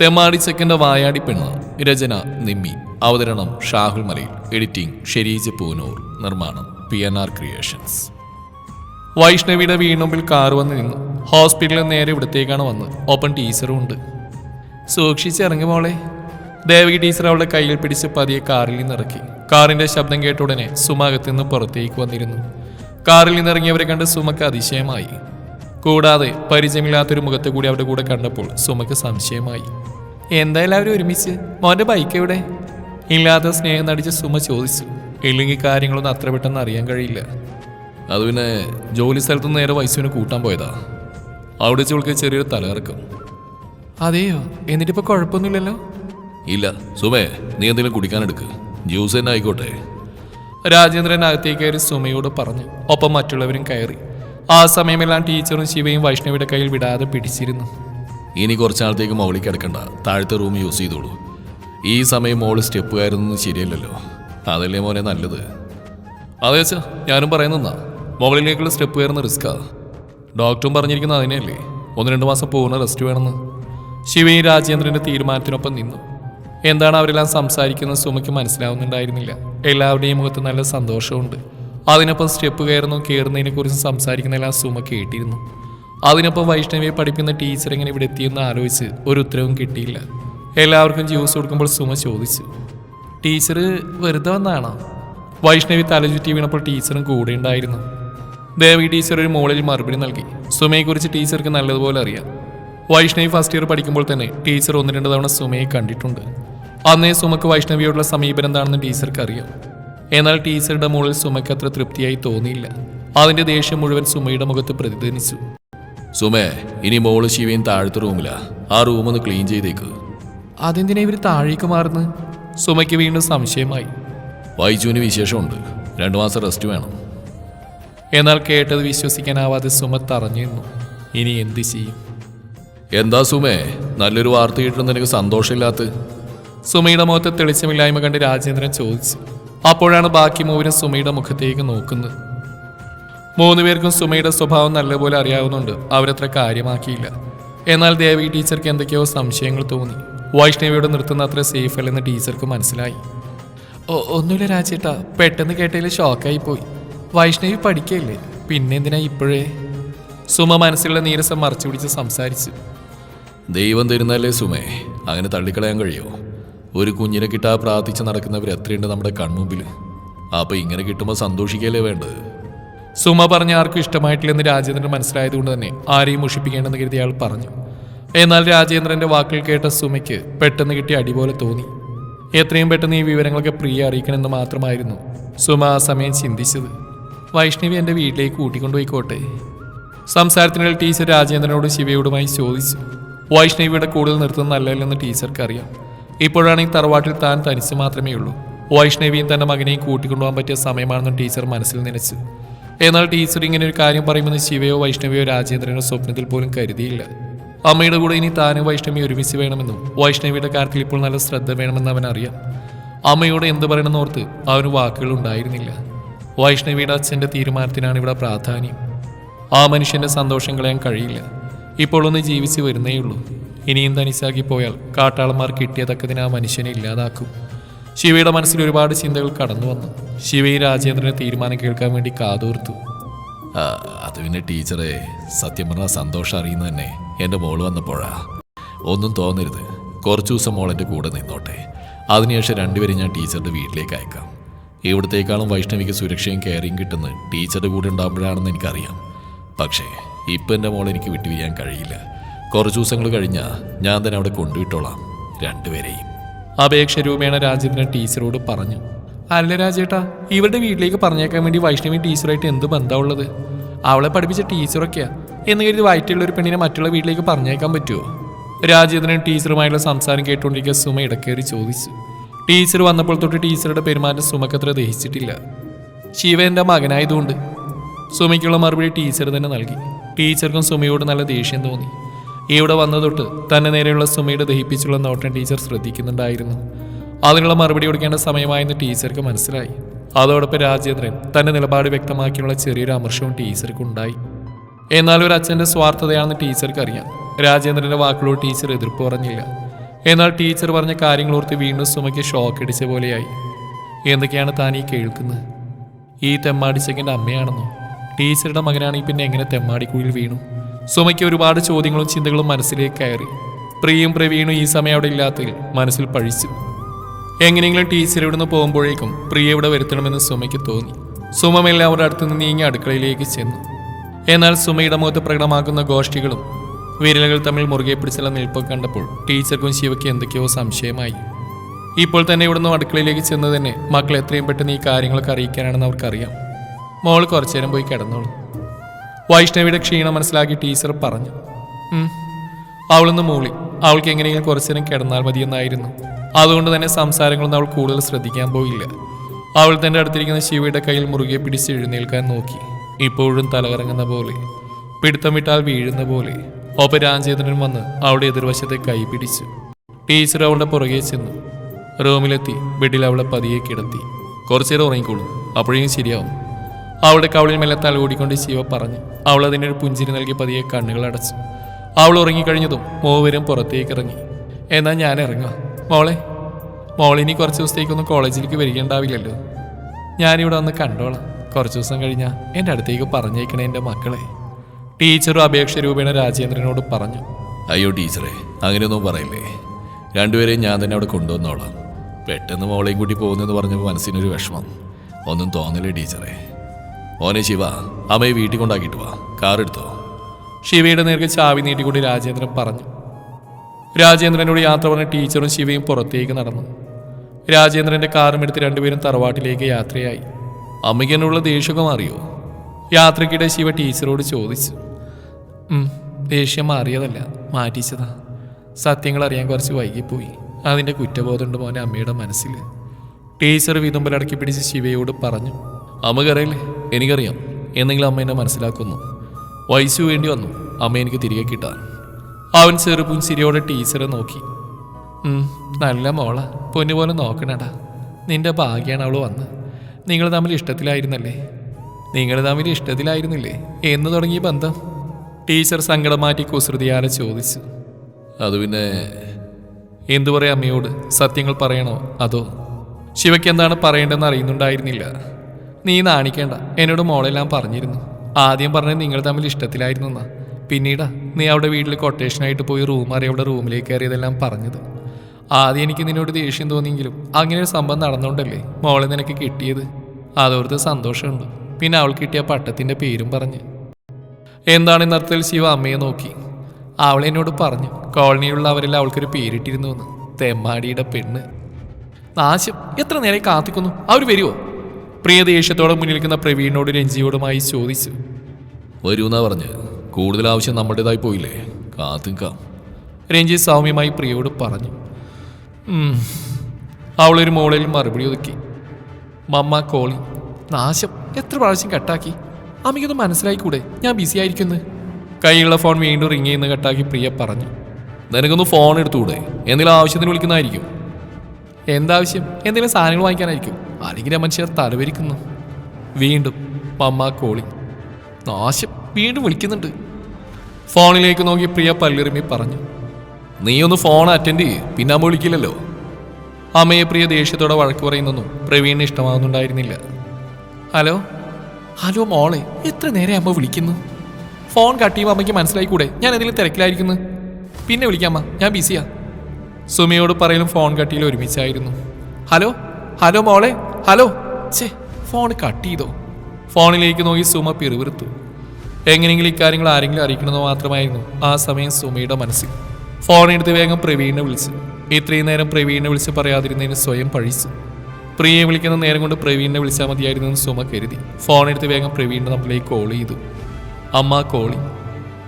തെമ്മാടി സെക്കൻഡ് വായാടി പെണ്ണ് രചന നിമ്മി. അവതരണം ഷാഹുൽ മലയിൽ. എഡിറ്റിംഗ് ഷെരീജ് പൂനൂർ. നിർമ്മാണം പി എൻ ആർ ക്രിയേഷൻസ്. വൈഷ്ണവിയുടെ വീണുമ്പിൽ കാർ വന്ന് നിന്നു. ഹോസ്പിറ്റലിൽ നേരെ ഇവിടത്തേക്കാണ് വന്ന് ഓപ്പൺ ടീച്ചറും ഉണ്ട്. സൂക്ഷിച്ചിറങ്ങി മോളെ. ദേവകി ടീച്ചർ അവളുടെ കയ്യിൽ പിടിച്ച് പതിയെ കാറിൽ നിന്നിറക്കി കാറിന്റെ ശബ്ദം കേട്ട ഉടനെ സുമ പുറത്തേക്ക് വന്നിരുന്നു. കാറിൽ നിന്നിറങ്ങിയവരെ കണ്ട് സുമക്ക് അതിശയമായി. കൂടാതെ പരിചയമില്ലാത്തൊരു മുഖത്ത് കൂടി അവരുടെ കൂടെ കണ്ടപ്പോൾ സുമക്ക് സംശയമായി. എന്തായാലും അവർ ഒരുമിച്ച്? മോന്റെ ബൈക്ക് എവിടെ? ഇല്ലാത്ത സ്നേഹം നടിച്ച് സുമ ചോദിച്ചു. ഇല്ലെങ്കിൽ കാര്യങ്ങളൊന്നും അത്ര പെട്ടെന്ന് അറിയാൻ കഴിയില്ല. അത് പിന്നെ ജോലി സ്ഥലത്ത് നേരെ വൈസുവിനെ കൂട്ടാൻ പോയതാ. അവിടെ ചോൾക്ക് ചെറിയൊരു തലകറക്കം. അതെയോ? എന്നിട്ടിപ്പോ കുഴപ്പമൊന്നുമില്ലല്ലോ? ഇല്ല. സുമേ നീ എന്തെങ്കിലും കുടിക്കാനെടുക്ക് ജ്യൂസ് തന്നെ ആയിക്കോട്ടെ. രാജേന്ദ്രൻ അകത്തേക്ക് കയറി സുമയോട് പറഞ്ഞു. ഒപ്പം മറ്റുള്ളവരും കയറി. ആ സമയമെല്ലാം ടീച്ചറും ശിവയും വൈഷ്ണവിയുടെ കയ്യിൽ വിടാതെ പിടിച്ചിരുന്നു. ഇനി കുറച്ചാളത്തേക്ക് മുകളിൽ കിടക്കണ്ട. താഴത്തെ റൂം യൂസ് ചെയ്തോളൂ. ഈ സമയം മോൾ സ്റ്റെപ്പ് കയറുന്നത് ശരിയല്ലല്ലോ. അതല്ലേ മോനെ നല്ലത്? അതെ അച്ഛാ ഞാനും പറയുന്നതാ മുകളിലേക്കുള്ള സ്റ്റെപ്പ് കയറുന്ന റിസ്ക്കാ. ഡോക്ടറും പറഞ്ഞിരിക്കുന്നത് അതിനെയല്ലേ? ഒന്ന് രണ്ട് മാസം പൂർണ റെസ്റ്റ് വേണമെന്ന്. ശിവയും രാജേന്ദ്രന്റെ തീരുമാനത്തിനൊപ്പം നിന്നു. എന്താണ് അവരെല്ലാം സംസാരിക്കുന്നത് സുമയ്ക്ക് മനസ്സിലാവുന്നുണ്ടായിരുന്നില്ല. എല്ലാവരുടെയും മുഖത്ത് നല്ല സന്തോഷമുണ്ട്. അതിനൊപ്പം സ്റ്റെപ്പ് കയറുന്നു കയറുന്നതിനെ കുറിച്ച് സംസാരിക്കുന്നതെല്ലാം സുമ കേട്ടിരുന്നു. അതിനൊപ്പം വൈഷ്ണവിയെ പഠിപ്പിക്കുന്ന ടീച്ചർ എങ്ങനെ ഇവിടെ എത്തിയെന്ന് ആലോചിച്ച് ഒരു ഉത്തരവും കിട്ടിയില്ല. എല്ലാവർക്കും ജ്യൂസ് കൊടുക്കുമ്പോൾ സുമ ചോദിച്ചു ടീച്ചർ വെറുതെ വന്നാണോ? വൈഷ്ണവി തലചുറ്റി വീണപ്പോൾ ടീച്ചറും കൂടെ ഉണ്ടായിരുന്നു. ദേവി ടീച്ചർ ഒരു മോളിൽ മറുപടി നൽകി സുമയെക്കുറിച്ച് ടീച്ചർക്ക് നല്ലതുപോലെ അറിയാം. വൈഷ്ണവി ഫസ്റ്റ് ഇയർ പഠിക്കുമ്പോൾ തന്നെ ടീച്ചർ ഒന്ന് രണ്ട് തവണ സുമയെ കണ്ടിട്ടുണ്ട്. അന്നേ സുമക്ക് വൈഷ്ണവിയോടുള്ള സമീപനം എന്താണെന്ന് ടീച്ചർക്ക് അറിയാം. എന്നാൽ ടീച്ചറുടെ മുകളിൽ സുമയ്ക്ക് അത്ര തൃപ്തിയായി തോന്നിയില്ല. അതിന്റെ ദേഷ്യം മുഴുവൻ സുമയുടെ മുഖത്ത് പ്രതിധ്വനിച്ചു. സുമേ ഇനി മോൾ ശിവയും താഴത്തെ റൂമിലാ. ആ റൂം ഒന്ന് ക്ലീൻ ചെയ്തേക്ക്. അതെന്തിനാ ഇവർ താഴേക്ക് മാറുന്നു? സുമയ്ക്ക് വീണ്ടും സംശയമായി. വൈജുവിന് വിശേഷമുണ്ട്. രണ്ടു മാസം റെസ്റ്റ് വേണം. എന്നാൽ കേട്ടത് വിശ്വസിക്കാനാവാതെ സുമ തറഞ്ഞിരുന്നു ഇനി എന്ത് ചെയ്യും? എന്താ സുമേ? നല്ലൊരു വാർത്ത കിട്ടുന്ന നിനക്ക് സന്തോഷമില്ലാത്ത? സുമയുടെ മുഖത്ത് തെളിച്ചമില്ലായ്മ കണ്ട് രാജേന്ദ്രൻ ചോദിച്ചു. അപ്പോഴാണ് ബാക്കി മൂവരും സുമയുടെ മുഖത്തേക്ക് നോക്കുന്നത്. മൂന്ന് പേർക്കും സുമയുടെ സ്വഭാവം നല്ലപോലെ അറിയാവുന്നുണ്ട്. അവരത്ര കാര്യമാക്കിയില്ല. എന്നാൽ ദേവി ടീച്ചർക്ക് എന്തൊക്കെയോ സംശയങ്ങൾ തോന്നി. വൈഷ്ണവിയോട് നിർത്തുന്ന അത്ര സേഫ് അല്ലെന്ന് ടീച്ചർക്ക് മനസ്സിലായി. ഒന്നുമില്ല രാജേട്ടാ. പെട്ടെന്ന് കേട്ടതിൽ ഷോക്കായി പോയി വൈഷ്ണവി പഠിക്കല്ലേ പിന്നെന്തിനാ ഇപ്പോഴേ? സുമ മനസ്സിലുള്ള നീരസം മറച്ചു പിടിച്ച് സംസാരിച്ചു. ദൈവം തരുന്നല്ലേ സുമേ? അങ്ങനെ തള്ളിക്കളയാൻ കഴിയോ? ഒരു കുഞ്ഞിനെ കിട്ടാ പ്രാർത്ഥിച്ച് നടക്കുന്നവർ എത്രയുണ്ട് നമ്മുടെ കൺമുമ്പിൽ? അപ്പൊ ഇങ്ങനെ കിട്ടുമ്പോൾ സന്തോഷിക്കല്ലേ വേണ്ടത്? സുമ പറഞ്ഞ ആർക്കും ഇഷ്ടമായിട്ടില്ലെന്ന് രാജേന്ദ്രൻ മനസ്സിലായതുകൊണ്ട് തന്നെ ആരെയും മുഷിപ്പിക്കേണ്ടെന്ന് കരുതി അയാൾ പറഞ്ഞു. എന്നാൽ രാജേന്ദ്രന്റെ വാക്കുകൾ കേട്ട സുമയ്ക്ക് പെട്ടെന്ന് കിട്ടിയ അടി പോലെ തോന്നി. എത്രയും പെട്ടെന്ന് ഈ വിവരങ്ങളൊക്കെ പ്രിയ അറിയിക്കണമെന്ന് മാത്രമായിരുന്നു സുമ ആ സമയം ചിന്തിച്ചത്. വൈഷ്ണവി എന്റെ വീട്ടിലേക്ക് കൂട്ടിക്കൊണ്ടുപോയിക്കോട്ടെ സംസാരത്തിനിടയിൽ ടീച്ചർ രാജേന്ദ്രനോട് ശിവയോടുമായി ചോദിച്ചു. വൈഷ്ണവിയുടെ കൂടുതൽ നിർത്തുന്നത് നല്ലതല്ലെന്ന് ടീച്ചർക്ക് അറിയാം. ഇപ്പോഴാണ് ഈ തറവാട്ടിൽ താൻ തനിച്ച് മാത്രമേ ഉള്ളൂ. വൈഷ്ണവിയും തന്റെ മകനെയും കൂട്ടിക്കൊണ്ടുപോകാൻ പറ്റിയ സമയമാണെന്ന് ടീച്ചർ മനസ്സിൽ നനച്ചു. എന്നാൽ ടീച്ചർ ഇങ്ങനെ ഒരു കാര്യം പറയുമെന്ന് ശിവയോ വൈഷ്ണവിയോ രാജേന്ദ്രനോ സ്വപ്നത്തിൽ പോലും കരുതിയില്ല. അമ്മയുടെ കൂടെ ഇനി താനും വൈഷ്ണവി ഒരുമിച്ച് വേണമെന്നും വൈഷ്ണവിയുടെ കാര്യത്തിൽ ഇപ്പോൾ നല്ല ശ്രദ്ധ വേണമെന്ന് അവൻ അറിയാം. അമ്മയോട് എന്ത് പറയണമെന്ന് ഓർത്ത് അവന് വാക്കുകൾ ഉണ്ടായിരുന്നില്ല. വൈഷ്ണവിയുടെ അച്ഛന്റെ തീരുമാനത്തിനാണ് ഇവിടെ പ്രാധാന്യം. ആ മനുഷ്യന്റെ സന്തോഷം കളയാൻ കഴിയില്ല. ഇപ്പോഴൊന്ന് ജീവിച്ച് വരുന്നേയുള്ളൂ. ഇനിയും തനിച്ചാക്കി പോയാൽ കാട്ടാളന്മാർ കിട്ടിയതക്കതിന് ആ മനുഷ്യനെ ഇല്ലാതാക്കും. ശിവയുടെ മനസ്സിൽ ഒരുപാട് ചിന്തകൾ കടന്നു വന്നു. ശിവയും രാജേന്ദ്രന്റെ തീരുമാനം കേൾക്കാൻ വേണ്ടി കാതോർത്തു. അത് പിന്നെ ടീച്ചറെ സത്യം പറഞ്ഞാൽ സന്തോഷം അറിയുന്നത് തന്നെ. എന്റെ മോൾ വന്നപ്പോഴാ. ഒന്നും തോന്നരുത്. കുറച്ച് ദിവസം മോൾ എന്റെ കൂടെ നിന്നോട്ടെ. അതിനുശേഷം രണ്ടുപേരും ഞാൻ ടീച്ചറുടെ വീട്ടിലേക്ക് അയക്കാം. ഇവിടത്തേക്കാളും വൈഷ്ണവിക്ക് സുരക്ഷയും കെയറിയും കിട്ടുന്നത് ടീച്ചറുടെ കൂടെ ഉണ്ടാകുമ്പോഴാണെന്ന് എനിക്കറിയാം. പക്ഷേ ഇപ്പം എന്റെ മോൾ എനിക്ക് വിട്ടുപിരിയാൻ കഴിയില്ല. കുറച്ച് ദിവസങ്ങൾ കഴിഞ്ഞാൽ ഞാൻ തന്നെ അവിടെ കൊണ്ടുവിട്ടോളാം രണ്ടുപേരെയും. അപേക്ഷ രൂപേണ രാജേന്ദ്രൻ ടീച്ചറോട് പറഞ്ഞു. അല്ല രാജേട്ടാ ഇവരുടെ വീട്ടിലേക്ക് പറഞ്ഞേക്കാൻ വേണ്ടി വൈഷ്ണവി ടീച്ചറായിട്ട് എന്ത് ബന്ധമുള്ളത് അവളെ പഠിപ്പിച്ച ടീച്ചറൊക്കെയാ. എന്ന് കരുതി വയറ്റുള്ള ഒരു പെണ്ണിനെ മറ്റുള്ള വീട്ടിലേക്ക് പറഞ്ഞേക്കാൻ പറ്റുമോ രാജേന്ദ്രൻ ടീച്ചറുമായുള്ള സംസാരം കേട്ടുകൊണ്ടിരിക്കുക സുമ ഇടക്കേറി ചോദിച്ചു. ടീച്ചർ വന്നപ്പോൾ തൊട്ട് ടീച്ചറുടെ പെരുമാറ്റം സുമക്കത്ര ദഹിച്ചിട്ടില്ല. ശിവ എന്റെ മകനായതുകൊണ്ട് സുമയ്ക്കുള്ള മറുപടി ടീച്ചർ തന്നെ നൽകി. ടീച്ചർക്കും സുമയോട് നല്ല ദേഷ്യം തോന്നി. ഇവിടെ വന്ന തൊട്ട് തന്നെ നേരെയുള്ള സുമയുടെ ദഹിപ്പിച്ചുള്ള നോട്ടം ടീച്ചർ ശ്രദ്ധിക്കുന്നുണ്ടായിരുന്നു. അതിനുള്ള മറുപടി കൊടുക്കേണ്ട സമയമായെന്ന് ടീച്ചർക്ക് മനസ്സിലായി. അതോടൊപ്പം രാജേന്ദ്രൻ തന്റെ നിലപാട് വ്യക്തമാക്കിയുള്ള ചെറിയൊരു അമർഷവും ടീച്ചർക്ക് ഉണ്ടായി എന്നാൽ ഒരു അച്ഛന്റെ സ്വാർത്ഥതയാണെന്ന് ടീച്ചർക്ക് അറിയാം രാജേന്ദ്രന്റെ വാക്കുകളോട് ടീച്ചർ എതിർപ്പ് പറഞ്ഞില്ല. എന്നാൽ ടീച്ചർ പറഞ്ഞ കാര്യങ്ങൾ ഓർത്ത് വീണ്ടും സുമയ്ക്ക് ഷോക്ക് അടിച്ച പോലെയായി. എന്തൊക്കെയാണ് താൻ ഈ കേൾക്കുന്നത്? ഈ തെമ്മാടി ചെക്കന്റെ അമ്മയാണെന്നോ? ടീച്ചറുടെ മകനാണെങ്കിൽ പിന്നെ എങ്ങനെ തെമ്മാടിക്കുഴിയിൽ വീണു? സുമയ്ക്ക് ഒരുപാട് ചോദ്യങ്ങളും ചിന്തകളും മനസ്സിലേക്ക് കയറി. പ്രിയും പ്രവീണും ഈ സമയം അവിടെ ഇല്ലാത്തതിൽ മനസ്സിൽ പഴിച്ചു. എങ്ങനെയെങ്കിലും ടീച്ചർ നിന്ന് പോകുമ്പോഴേക്കും പ്രിയ ഇവിടെ വരുത്തണമെന്ന് സുമയ്ക്ക് തോന്നി. സുമ എല്ലാവരുടെ അടുത്ത് നിന്ന് നീങ്ങി അടുക്കളയിലേക്ക് ചെന്നു. എന്നാൽ സുമയുടെ മുഖത്ത് പ്രകടമാക്കുന്ന ഗോഷ്ഠികളും വിരലുകൾ തമ്മിൽ മുറുകെ പിടിച്ചുള്ള നിൽപ്പൊക്കെ കണ്ടപ്പോൾ ടീച്ചർക്കും ശിവയ്ക്ക് എന്തൊക്കെയോ സംശയമായി. ഇപ്പോൾ തന്നെ ഇവിടുന്ന് അടുക്കളയിലേക്ക് ചെന്ന് തന്നെ മക്കൾ എത്രയും പെട്ടെന്ന് ഈ കാര്യങ്ങളൊക്കെ അറിയിക്കാനാണെന്ന് അവർക്കറിയാം. മോൾ കുറച്ചു നേരം പോയി കിടന്നോളൂ. വൈഷ്ണവിയുടെ ക്ഷീണം മനസ്സിലാക്കി ടീച്ചർ പറഞ്ഞു. അവളൊന്ന് മൂളി. അവൾക്ക് എങ്ങനെയെങ്കിലും കുറച്ചു നേരം കിടന്നാൽ മതിയെന്നായിരുന്നു. അതുകൊണ്ട് തന്നെ സംസാരങ്ങളൊന്നും അവൾ കൂടുതൽ ശ്രദ്ധിക്കാൻ പോയില്ല. അവൾ തന്റെ അടുത്തിരിക്കുന്ന ശിവയുടെ കയ്യിൽ മുറുകെ പിടിച്ച് എഴുന്നേൽക്കാൻ നോക്കി. ഇപ്പോഴും തലകറങ്ങുന്ന പോലെ പിടുത്തം വിട്ടാൽ വീഴുന്ന പോലെ. ഒപ്പം രാജേന്ദ്രൻ വന്ന് അവളുടെ എതിർവശത്തെ കൈ പിടിച്ചു. ടീച്ചർ അവളുടെ പുറകെ ചെന്നു. റൂമിലെത്തി. ബെഡിൽ അവളെ പതിയെ കിടത്തി. കുറച്ചേരം ഉറങ്ങിക്കോളൂ. അപ്പോഴേക്കും ശരിയാവും. അവളുടെ കവളിൽ മെല്ലെ തല ഓടിക്കൊണ്ട് ശിവ പറഞ്ഞു അവൾ അതിനൊരു പുഞ്ചിരി നൽകി പതിയെ കണ്ണുകൾ അടച്ചു. അവൾ ഉറങ്ങിക്കഴിഞ്ഞതും മൂവരും പുറത്തേക്ക് ഇറങ്ങി. എന്നാൽ ഞാൻ ഇറങ്ങാം മോളെ മോളിനി കുറച്ച് ദിവസത്തേക്കൊന്നും കോളേജിലേക്ക് വരികയുണ്ടാവില്ലല്ലോ. ഞാനിവിടെ വന്ന് കണ്ടോളാം. കുറച്ച് ദിവസം കഴിഞ്ഞാൽ എന്റെ അടുത്തേക്ക് പറഞ്ഞേക്കണേ എന്റെ മക്കളെ. ടീച്ചറും അപേക്ഷ രൂപേണ രാജേന്ദ്രനോട് പറഞ്ഞു അയ്യോ ടീച്ചറെ അങ്ങനെയൊന്നും പറയില്ലേ? രണ്ടുപേരെയും ഞാൻ തന്നെ അവിടെ കൊണ്ടുവന്നോളാം. പെട്ടെന്ന് മോളെയും കൂട്ടി പോകുന്നെന്ന് പറഞ്ഞപ്പോൾ മനസ്സിനൊരു വിഷമം. ഒന്നും തോന്നില്ലേ ടീച്ചറെ? മോനെ ശിവ അമ്മയെ വീട്ടിൽ കൊണ്ടാക്കിയിട്ട് വാ. കാർ എടുത്തോ. ശിവയുടെ നേർക്ക് ചാവി നീട്ടിക്കൊണ്ട് രാജേന്ദ്രൻ പറഞ്ഞു. രാജേന്ദ്രനോട് യാത്ര പറഞ്ഞ ടീച്ചറും ശിവയും പുറത്തേക്ക് നടന്നു. രാജേന്ദ്രന്റെ കാറും എടുത്ത് രണ്ടുപേരും തറവാട്ടിലേക്ക് യാത്രയായി. അമ്മയ്ക്ക് എന്നുള്ള ദേഷ്യമൊക്കെ മാറിയോ? യാത്രക്കിടെ ശിവ ടീച്ചറോട് ചോദിച്ചു. "ഉം, ദേഷ്യം മാറിയതല്ല മാറ്റിച്ചതാ. സത്യങ്ങൾ അറിയാൻ കുറച്ച് വൈകിപ്പോയി. കുറ്റബോധം കുറ്റബോധമുണ്ട് മോനെ അമ്മയുടെ മനസ്സിൽ ടീച്ചർ വിതുമ്പലടക്കി പിടിച്ച് ശിവയോട് പറഞ്ഞു. അമ്മക്കറിയില്ലേ എനിക്കറിയാം. എന്നെങ്കിലും അമ്മ എന്നെ മനസ്സിലാക്കുന്നു. വയസ്സു വേണ്ടി വന്നു. അമ്മ എനിക്ക് തിരികെ കിട്ടാൻ. അവൻ ചെറുപുൻസിരിയോടെ ടീച്ചറെ നോക്കി. നല്ല മോള. പൊന്നുപോലെ നോക്കണടാ. നിന്റെ ഭാഗ്യാണ് അവൾ വന്ന്. നിങ്ങൾ തമ്മിൽ ഇഷ്ടത്തിലായിരുന്നല്ലേ? നിങ്ങൾ തമ്മിൽ ഇഷ്ടത്തിലായിരുന്നില്ലേ? എന്ന് തുടങ്ങിയ ബന്ധം. ടീച്ചർ സങ്കടം മാറ്റി കുസൃതിയാലെ ചോദിച്ചു. അത് പിന്നെ എന്തു പറയാം അമ്മയോട്? സത്യങ്ങൾ പറയണോ? അതോ? ശിവയ്ക്ക് എന്താണ് പറയേണ്ടതെന്ന് അറിയുന്നുണ്ടായിരുന്നില്ല. നീ നാണിക്കേണ്ട എന്നോട് മോളെല്ലാം പറഞ്ഞിരുന്നു. ആദ്യം പറഞ്ഞത് നിങ്ങൾ തമ്മിൽ ഇഷ്ടത്തിലായിരുന്നു എന്നാ പിന്നീടാ നീ അവിടെ വീട്ടിൽ കൊട്ടേഷനായിട്ട് പോയി റൂം മാറി അവിടെ റൂമിലേക്ക് കയറിയതെല്ലാം പറഞ്ഞത്. ആദ്യം എനിക്ക് നിന്നോട് ദേഷ്യം തോന്നിയെങ്കിലും അങ്ങനെ ഒരു സംഭവം നടന്നുകൊണ്ടല്ലേ മോളെ നിനക്ക് കിട്ടിയത്? അതോർത്ത് സന്തോഷമുണ്ട്. പിന്നെ അവൾ കിട്ടിയ പട്ടത്തിന്റെ പേരും പറഞ്ഞ്. എന്താണ് ഇന്നത്തെ ശിവ അമ്മയെ നോക്കി? അവൾ എന്നോട് പറഞ്ഞു കോളനിയിലുള്ള അവരെല്ലാം അവൾക്കൊരു പേരിട്ടിരുന്നു എന്ന് തെമ്മാടിയുടെ പെണ്ണ്. നാശം. എത്ര നേരെ കാത്തിക്കുന്നു? അവർ വരുമോ പ്രിയ ദേഷ്യത്തോടെ മുന്നിൽ നിൽക്കുന്ന പ്രവീണിനോട് രഞ്ജിയോടുമായി ചോദിച്ചു. വരൂന്നാ പറഞ്ഞ്. കൂടുതൽ ആവശ്യം നമ്മുടേതായി പോയില്ലേ? കാത്തുക്കാം രഞ്ജി സൗമ്യമായി പ്രിയയോട് പറഞ്ഞു. അവളൊരു മോളിൽ മറുപടി ഒതുക്കി. മമ്മ കോളി നാശം. എത്ര പ്രാവശ്യം കട്ടാക്കി? അമ്മയ്ക്കൊന്ന് മനസ്സിലായിക്കൂടെ? ഞാൻ ബിസി ആയിരിക്കുന്നു. കൈയുള്ള ഫോൺ വീണ്ടും റിങ് ചെയ്യുന്ന കട്ടാക്കി പ്രിയ പറഞ്ഞു. നിനക്കൊന്ന് ഫോൺ എടുത്തുകൂടെ? എന്തെങ്കിലും ആവശ്യത്തിന് വിളിക്കുന്നതായിരിക്കും. എന്താവശ്യം? എന്തെങ്കിലും സാധനങ്ങൾ വാങ്ങിക്കാനായിരിക്കും. അല്ലെങ്കിൽ ആ മനുഷ്യർ തലവരിക്കുന്നു. വീണ്ടും മമ്മ കോളി നാശം വീണ്ടും വിളിക്കുന്നുണ്ട്. ഫോണിലേക്ക് നോക്കി പ്രിയ പല്ലിറുമി പറഞ്ഞു. നീ ഒന്ന് ഫോൺ അറ്റൻഡ് ചെയ്യ്. പിന്നെ അമ്മ വിളിക്കില്ലല്ലോ. അമ്മയെ പ്രിയ ദേഷ്യത്തോടെ വഴക്ക് പറയുന്നൊന്നും പ്രവീണിന് ഇഷ്ടമാകുന്നുണ്ടായിരുന്നില്ല ഹലോ? ഹലോ മോളെ എത്ര നേരെ അമ്മ വിളിക്കുന്നു? ഫോൺ കട്ട് ചെയ്യുമ്പോൾ അമ്മയ്ക്ക് മനസ്സിലായിക്കൂടെ? ഞാൻ എന്തെങ്കിലും തിരക്കിലായിരിക്കുന്നു. പിന്നെ വിളിക്കാമ്മ ഞാൻ ബിസിയാ സുമിയോട് പറയലും ഫോൺ കട്ടിയിൽ ഒരുമിച്ചായിരുന്നു. ഹലോ? ഹലോ മോളെ ഹലോ. ചേ ഫോൺ കട്ട് ചെയ്തോ ഫോണിലേക്ക് നോക്കി സുമ പിറുവിറുത്തു എങ്ങനെയെങ്കിലും ഇക്കാര്യങ്ങൾ ആരെങ്കിലും അറിയിക്കണമെന്ന് മാത്രമായിരുന്നു ആ സമയം സുമയുടെ മനസ്സിൽ. ഫോണെടുത്ത് വേഗം പ്രവീണിനെ വിളിച്ചു. ഇത്രയും നേരം പ്രവീണിനെ വിളിച്ച് പറയാതിരുന്നതിന് സ്വയം പഴിച്ചു. പ്രിയയെ വിളിക്കുന്ന നേരം കൊണ്ട് പ്രവീണിനെ വിളിച്ചാൽ മതിയായിരുന്നു എന്ന് സുമ കരുതി. ഫോണെടുത്ത് വേഗം പ്രവീണിന്റെ നമ്മളിലേക്ക് കോൾ ചെയ്തു. അമ്മ കോളി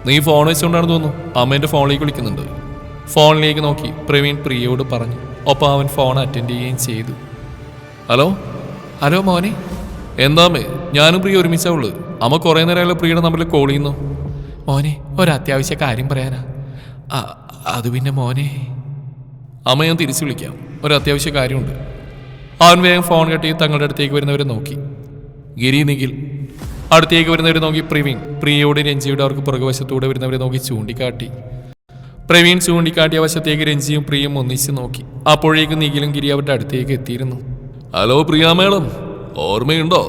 നീ ഫോൺ വെച്ചുകൊണ്ടാണ് തോന്നുന്നു. അമ്മ എന്റെ ഫോണിലേക്ക് വിളിക്കുന്നുണ്ട്. ഫോണിലേക്ക് നോക്കി പ്രവീൺ പ്രിയയോട് പറഞ്ഞു. ഒപ്പം അവൻ ഫോൺ അറ്റൻഡ് ചെയ്യുകയും ചെയ്തു. ഹലോ? ഹലോ മോനെ. എന്താമേ ഞാനും പ്രിയ ഒരുമിച്ചാ ഉള്ളത് അമ്മ കുറേ നേരമല്ലോ പ്രിയയുടെ നമ്പറിൽ കോൾ ചെയ്യുന്നു. മോനെ ഒരത്യാവശ്യ കാര്യം പറയാനാ. അത് പിന്നെ മോനെ. അമ്മ ഞാൻ തിരിച്ചു വിളിക്കാം. ഒരത്യാവശ്യ കാര്യമുണ്ട്. അവൻ വേഗം ഫോൺ കെട്ടി തങ്ങളുടെ അടുത്തേക്ക് വരുന്നവരെ നോക്കി. ഗിരി നിഖിൽ. അടുത്തേക്ക് വരുന്നവരെ നോക്കി പ്രവീൺ. പ്രിയയോട് രഞ്ജിയുടെ അവർക്ക് പുറകുവശത്തൂടെ വരുന്നവരെ നോക്കി ചൂണ്ടിക്കാട്ടി. പ്രവീൺ ചൂണ്ടിക്കാട്ടിയ വശത്തേക്ക് രഞ്ജിയും പ്രിയയും ഒന്നിച്ച് നോക്കി. അപ്പോഴേക്കും നിഖിലും ഗിരി അവരുടെ അടുത്തേക്ക് എത്തിയിരുന്നു. Hello Priya madam. ഓർമ്മയുണ്ടോ?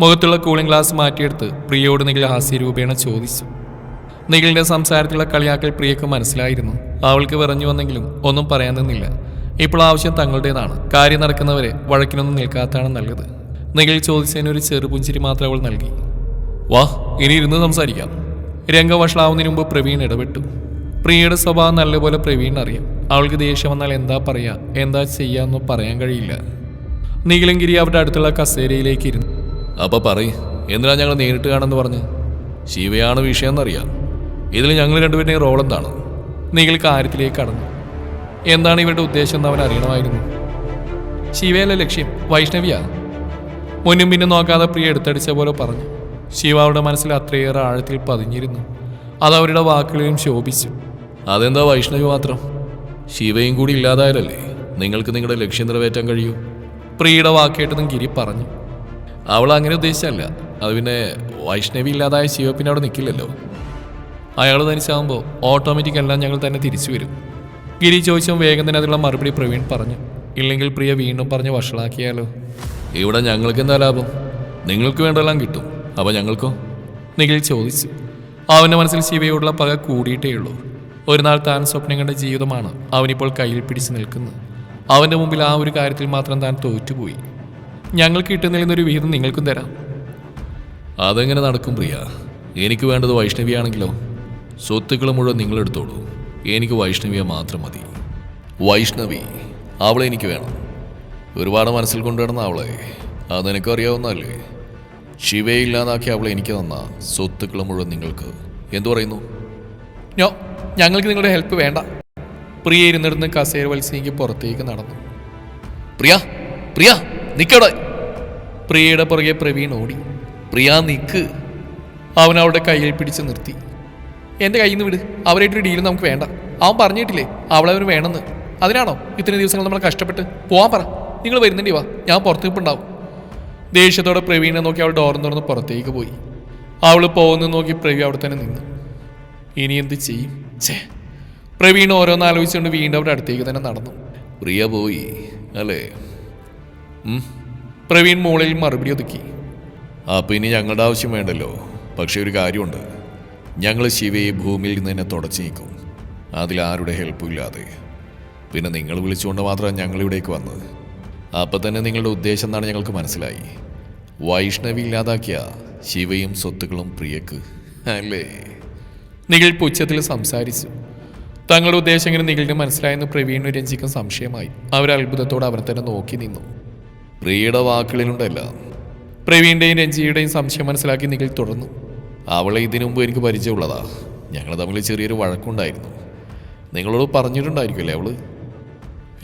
മുഖത്തുള്ള കൂളിംഗ് ഗ്ലാസ് മാറ്റിയെടുത്ത് പ്രിയയോട് നിഖിൽ ഹാസ്യരൂപേണ ചോദിച്ചു. നിഖിലിന്റെ സംസാരത്തിലുള്ള കളിയാക്കൽ പ്രിയക്ക് മനസ്സിലായിരുന്നു. അവൾക്ക് പറഞ്ഞു വന്നെങ്കിലും ഒന്നും പറയാൻ നിന്നില്ല. ഇപ്പോൾ ആവശ്യം തങ്ങളുടേതാണ്. കാര്യം നടക്കുന്നവരെ വഴക്കിനൊന്നും നിൽക്കാത്തതാണ് നല്ലത്. നിഖിൽ ചോദിച്ചതിന് ഒരു ചെറുപുഞ്ചിരി മാത്രം അവൾ നൽകി. വാ ഇനി ഇരുന്ന് സംസാരിക്കാം. രംഗവഷളാവുന്നതിന് മുമ്പ് പ്രവീൺ ഇടപെട്ടു. പ്രിയയുടെ സ്വഭാവം നല്ലപോലെ പ്രവീൺ അറിയാം. അവൾക്ക് ദേഷ്യം വന്നാൽ എന്താ പറയാ എന്താ ചെയ്യാന്നോ പറയാൻ കഴിയില്ല. ഗിരി അവരുടെ അടുത്തുള്ള കസേരയിലേക്ക് ഇരുന്നു അപ്പൊ പറയ് എന്തിനാ ഞങ്ങൾ നേരിട്ട് കാണുമെന്ന് പറഞ്ഞ്? ശിവയാണ് വിഷയം എന്നറിയാം ഇതിൽ ഞങ്ങൾ രണ്ടുപേരുടെയും റോൾ എന്താണ് നീകൾ കാര്യത്തിലേക്ക് കടന്നു. എന്താണ് ഇവരുടെ ഉദ്ദേശം എന്ന് അവൻ അറിയണമായിരുന്നു. ശിവയല്ല ലക്ഷ്യം? വൈഷ്ണവിയാ? മുന്നും പിന്നും നോക്കാതെ പ്രിയ എടുത്തടിച്ച പോലെ പറഞ്ഞു. ശിവ അവരുടെ മനസ്സിൽ അത്രയേറെ ആഴത്തിൽ പതിഞ്ഞിരുന്നു. അത് അവരുടെ വാക്കുകളിലും ശോഭിച്ചു. അതെന്താ വൈഷ്ണവി മാത്രം? ശിവയും കൂടി ഇല്ലാതായാലല്ലേ നിങ്ങൾക്ക് നിങ്ങളുടെ ലക്ഷ്യം നിറവേറ്റാൻ കഴിയൂ? പ്രിയയുടെ വാക്കേട്ടതും ഗിരി പറഞ്ഞു. അവൾ അങ്ങനെ ഉദ്ദേശിച്ചല്ല അത് പിന്നെ വൈഷ്ണവി ഇല്ലാതായ ശിവ പിന്നെ അവിടെ നിൽക്കില്ലല്ലോ അയാൾ തനിച്ചാകുമ്പോൾ ഓട്ടോമാറ്റിക് എല്ലാം ഞങ്ങൾ തന്നെ തിരിച്ചു വരും. ഗിരി ചോദിച്ചും വേഗം തന്നെ അതിനുള്ള മറുപടി പ്രവീൺ പറഞ്ഞു. ഇല്ലെങ്കിൽ പ്രിയ വീണ്ടും പറഞ്ഞ് വഷളാക്കിയാലോ? ഇവിടെ ഞങ്ങൾക്ക് എന്താ ലാഭം? നിങ്ങൾക്ക് വേണ്ടെല്ലാം കിട്ടും. അപ്പോൾ ഞങ്ങൾക്കോ? നിഖിൽ ചോദിച്ചു. അവന്റെ മനസ്സിൽ ശിവയോടുള്ള പക കൂടിയിട്ടേ ഉള്ളൂ ഒരു നാൾ താൻ സ്വപ്നം കണ്ട ജീവിതമാണ് അവനിപ്പോൾ കയ്യിൽ പിടിച്ചു നിൽക്കുന്നത്. അവന്റെ മുമ്പിൽ ആ ഒരു കാര്യത്തിൽ മാത്രം താൻ തോറ്റുപോയി. ഞങ്ങൾക്ക് കിട്ടുന്നതിൽ ഒരു വിഹിതം നിങ്ങൾക്കും തരാം. അതെങ്ങനെ നടക്കും പ്രിയ? എനിക്ക് വേണ്ടത് വൈഷ്ണവിയാണെങ്കിലോ? സ്വത്തുക്കൾ മുഴുവൻ നിങ്ങളെടുത്തോളൂ എനിക്ക് വൈഷ്ണവിയെ മാത്രം മതി. വൈഷ്ണവി അവളെ എനിക്ക് വേണം. ഒരുപാട് മനസ്സിൽ കൊണ്ടുവരുന്ന അവളെ അതെനിക്കും അറിയാവുന്നതല്ലേ ശിവയെ ഇല്ലാതാക്കി അവളെ എനിക്ക് തന്ന സ്വത്തുക്കൾ മുഴുവൻ നിങ്ങൾക്ക്. എന്തു പറയുന്നു? ഞോ ഞങ്ങൾക്ക് നിങ്ങളുടെ ഹെൽപ്പ് വേണ്ട. പ്രിയ ഇരുന്നിരുന്ന് കസേര വത്സിക്ക് പുറത്തേക്ക് നടന്നു. പ്രിയ പ്രിയ നിക്കടെ പ്രിയയുടെ പുറകെ പ്രവീൺ ഓടി. പ്രിയ നിക്ക്. അവൻ അവളുടെ കയ്യിൽ പിടിച്ച് നിർത്തി. എന്റെ കയ്യിൽ നിന്ന് വിട്. അവരായിട്ടൊരു ഡീൽ നമുക്ക് വേണ്ട. അവൻ പറഞ്ഞിട്ടില്ലേ അവളെ അവന് വേണമെന്ന്. അതിനാണോ ഇത്രയും ദിവസങ്ങൾ നമ്മൾ കഷ്ടപ്പെട്ട്? പോകാൻ പറ. നിങ്ങൾ വരുന്നുണ്ടേ വാ. ഞാൻ പുറത്ത് നിൽപ്പുണ്ടാവും. ദേഷ്യത്തോടെ പ്രവീണെ നോക്കി അവൾ ഡോറും തുറന്ന് പുറത്തേക്ക് പോയി. അവൾ പോകുന്നത് നോക്കി പ്രവീൺ അവിടെ തന്നെ നിന്നു. ഇനി എന്ത് ചെയ്യും? ഛേ പ്രവീൺ ഓരോന്ന് ആലോചിച്ചുകൊണ്ട് വീണ്ടും അവിടെ അടുത്തേക്ക് തന്നെ നടന്നു. പ്രിയ പോയി അല്ലേ? പ്രവീൺ മുകളിൽ മറുപടി ഒതുക്കി. അപ്പൊ ഇനി ഞങ്ങളുടെ ആവശ്യം വേണ്ടല്ലോ. പക്ഷേ ഒരു കാര്യമുണ്ട്. ഞങ്ങൾ ശിവയെ ഭൂമിയിൽ നിന്ന് തന്നെ തുടച്ചു നീക്കും. അതിലാരുടെ ഹെൽപ്പും ഇല്ലാതെ. പിന്നെ നിങ്ങൾ വിളിച്ചുകൊണ്ട് മാത്രമാണ് ഞങ്ങൾ ഇവിടേക്ക് വന്നത്. അപ്പം തന്നെ നിങ്ങളുടെ ഉദ്ദേശം എന്നാണ് ഞങ്ങൾക്ക് മനസ്സിലായി. വൈഷ്ണവി ഇല്ലാതാക്കിയ ശിവയും സ്വത്തുക്കളും പ്രിയക്ക് അല്ലേ? നിങ്ങൾ പുച്ഛത്തിൽ സംസാരിച്ചു. തങ്ങളുടെ ഉദ്ദേശം ഇങ്ങനെ നിഖിലിന് മനസ്സിലായെന്ന് പ്രവീണിനും രഞ്ജിക്കും സംശയമായി. അവർ അത്ഭുതത്തോടെ അവനെ തന്നെ നോക്കി നിന്നു. പ്രിയയുടെ വാക്കുകളിലുണ്ടല്ല. പ്രവീണിന്റെയും രഞ്ജിയുടെയും സംശയം മനസ്സിലാക്കി നിഖിൽ തുടർന്നു. അവളെ ഇതിനു മുമ്പ് എനിക്ക് പരിചയമുള്ളതാ. ഞങ്ങൾ തമ്മിൽ ചെറിയൊരു വഴക്കുണ്ടായിരുന്നു. നിങ്ങളോട് പറഞ്ഞിട്ടുണ്ടായിരിക്കുമല്ലേ അവൾ?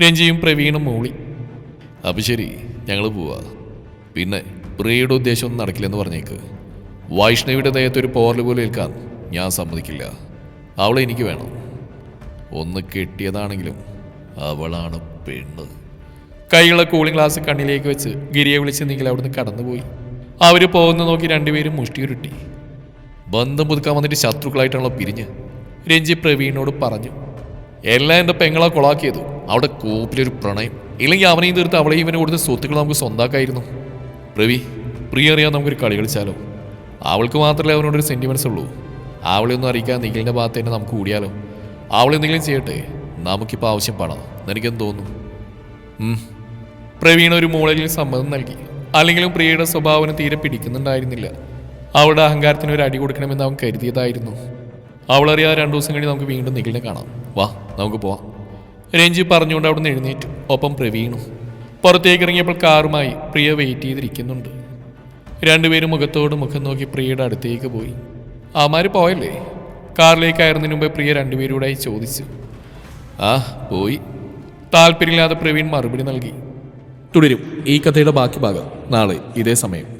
രഞ്ജിയും പ്രവീണും മൂളി. അപ്പം ശരി ഞങ്ങൾ പോവാ. പിന്നെ പ്രിയയുടെ ഉദ്ദേശം ഒന്നും നടക്കില്ലെന്ന് പറഞ്ഞേക്ക്. വൈഷ്ണവിയുടെ ദേഹത്ത് ഒരു പോറൽ പോലും ഏൽക്കാൻ ഞാൻ സമ്മതിക്കില്ല. അവളെ എനിക്ക് വേണം. ഒന്ന് കെട്ടിയതാണെങ്കിലും അവളാണ് പെണ്ണ്. കൈയുള്ള കൂളിംഗ് ഗ്ലാസ് കണ്ണിലേക്ക് വെച്ച് ഗിരിയെ വിളിച്ച് നീങ്കിൽ അവിടുന്ന് കടന്നുപോയി. അവർ പോകുന്ന നോക്കി രണ്ടുപേരും മുഷ്ടിയുരുട്ടി. ബന്ധം പുതുക്കാൻ വന്നിട്ട് ശത്രുക്കളായിട്ടാണല്ലോ പിരിഞ്ഞ്. രഞ്ജി പ്രവീണിനോട് പറഞ്ഞു എല്ലാം എന്റെ പെങ്ങളെ കൊളാക്കിയത്. അവിടെ കോപ്പിലൊരു പ്രണയം. ഇല്ലെങ്കിൽ അവനെയും തീർത്ത് അവളെയും ഇവനെ കൊടുത്ത് സ്വത്തുക്കൾ നമുക്ക് സ്വന്താക്കായിരുന്നു. പ്രവി പ്രിയ അറിയാൻ നമുക്കൊരു കളി കളിച്ചാലോ? അവൾക്ക് മാത്രമേ അവനോടൊരു സെന്റിമെൻസ് ഉള്ളൂ. അവളെ ഒന്നും അറിയിക്കാൻ നിഖിലിന്റെ ഭാഗത്ത് തന്നെ നമുക്ക് കൂടിയാലോ? അവളെന്തെങ്കിലും ചെയ്യട്ടെ? നമുക്കിപ്പോൾ ആവശ്യം പണം എനിക്കെന്ത് തോന്നുന്നു. പ്രവീൺ ഒരു മൂളലിൽ സമ്മതം നൽകി. അല്ലെങ്കിലും പ്രിയയുടെ സ്വഭാവന തീരെ പിടിക്കുന്നുണ്ടായിരുന്നില്ല. അവളുടെ അഹങ്കാരത്തിന് ഒരു അടി കൊടുക്കണമെന്ന് അവൻ കരുതിയതായിരുന്നു. അവളറിയാതെ രണ്ടു ദിവസം കഴിഞ്ഞ് നമുക്ക് വീണ്ടും നിഖിലിനെ കാണാം. വാ നമുക്ക് പോവാം. രഞ്ജി പറഞ്ഞുകൊണ്ട് അവിടുന്ന് എഴുന്നേറ്റു. ഒപ്പം പ്രവീണും. പുറത്തേക്ക് ഇറങ്ങിയപ്പോൾ കാറുമായി പ്രിയ വെയിറ്റ് ചെയ്തിരിക്കുന്നുണ്ട്. രണ്ടുപേരും മുഖത്തോട് മുഖം നോക്കി പ്രിയയുടെ അടുത്തേക്ക് പോയി. ആമാര് പോയല്ലേ? കാറിലേക്ക് കയറുന്നതിന് മുമ്പ് പ്രിയ രണ്ടുപേരോടായി ചോദിച്ചു. ആ പോയി. താല്പര്യമില്ലാതെ പ്രവീൺ മറുപടി നൽകി. തുടരും. ഈ കഥയുടെ ബാക്കി ഭാഗം നാളെ ഇതേ സമയം.